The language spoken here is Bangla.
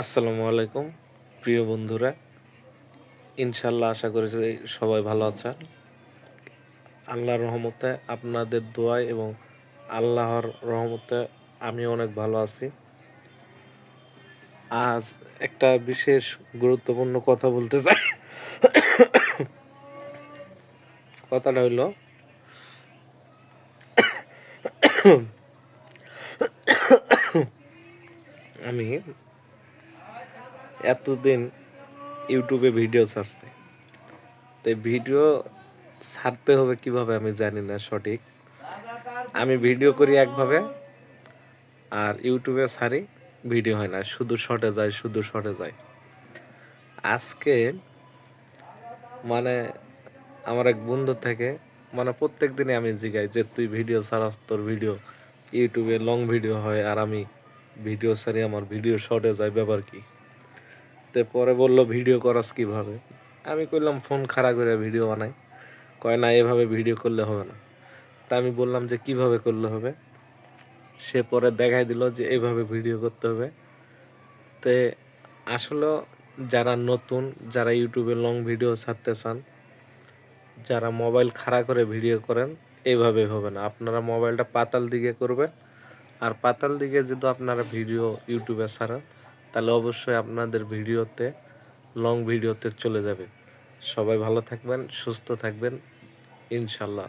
আসসালামু আলাইকুম, প্রিয় বন্ধুরা। ইনশাল্লাহ আশা করি সবাই ভালো আছেন। আল্লাহর রহমতে আপনাদের দোয়ায় এবং আল্লাহর রহমতে আমি অনেক ভালো আছি। আজ একটা বিশেষ গুরুত্বপূর্ণ কথা বলতে চাই। কথাটা হইল, আমি এতদিন ইউটিউবে ভিডিও ছাড়ছি। তো ভিডিও ছাড়তে হবে কীভাবে আমি জানি না সঠিক। আমি ভিডিও করি একভাবে, আর ইউটিউবে ছাড়ি ভিডিও হয় না, শুধু শর্টে যায়, শুধু শর্টে যায়। আজকে মানে আমার এক বন্ধু থেকে মানে প্রত্যেক দিনে আমি জিগাই যে, তুই ভিডিও ছাড়াস, তোর ভিডিও ইউটিউবে লং ভিডিও হয়, আর আমি ভিডিও ছাড়ি, আমার ভিডিও শর্টে যায়, ব্যাপার কি? তো পরে বলল, ভিডিও করাস কীভাবে? আমি কইলাম, ফোন খাড়া করে ভিডিও বানাই। কয়, না, এভাবে ভিডিও করলে হবে না। তা আমি বললাম যে, কীভাবে করলে হবে? সে পরে দেখাই দিল যে এইভাবে ভিডিও করতে হবে। তে আসলে যারা নতুন, যারা ইউটিউবে লং ভিডিও ছাড়তে চান, যারা মোবাইল খাড়া করে ভিডিও করেন এইভাবে হবে না। আপনারা মোবাইলটা পাতাল দিকে করবেন। আর পাতাল দিকে যদি আপনারা ভিডিও ইউটিউবে ছাড়েন তাহলে অবশ্যই আপনাদের ভিডিওতে লং ভিডিওতে চলে যাবে। সবাই ভালো থাকবেন সুস্থ থাকবেন ইনশাল্লাহ।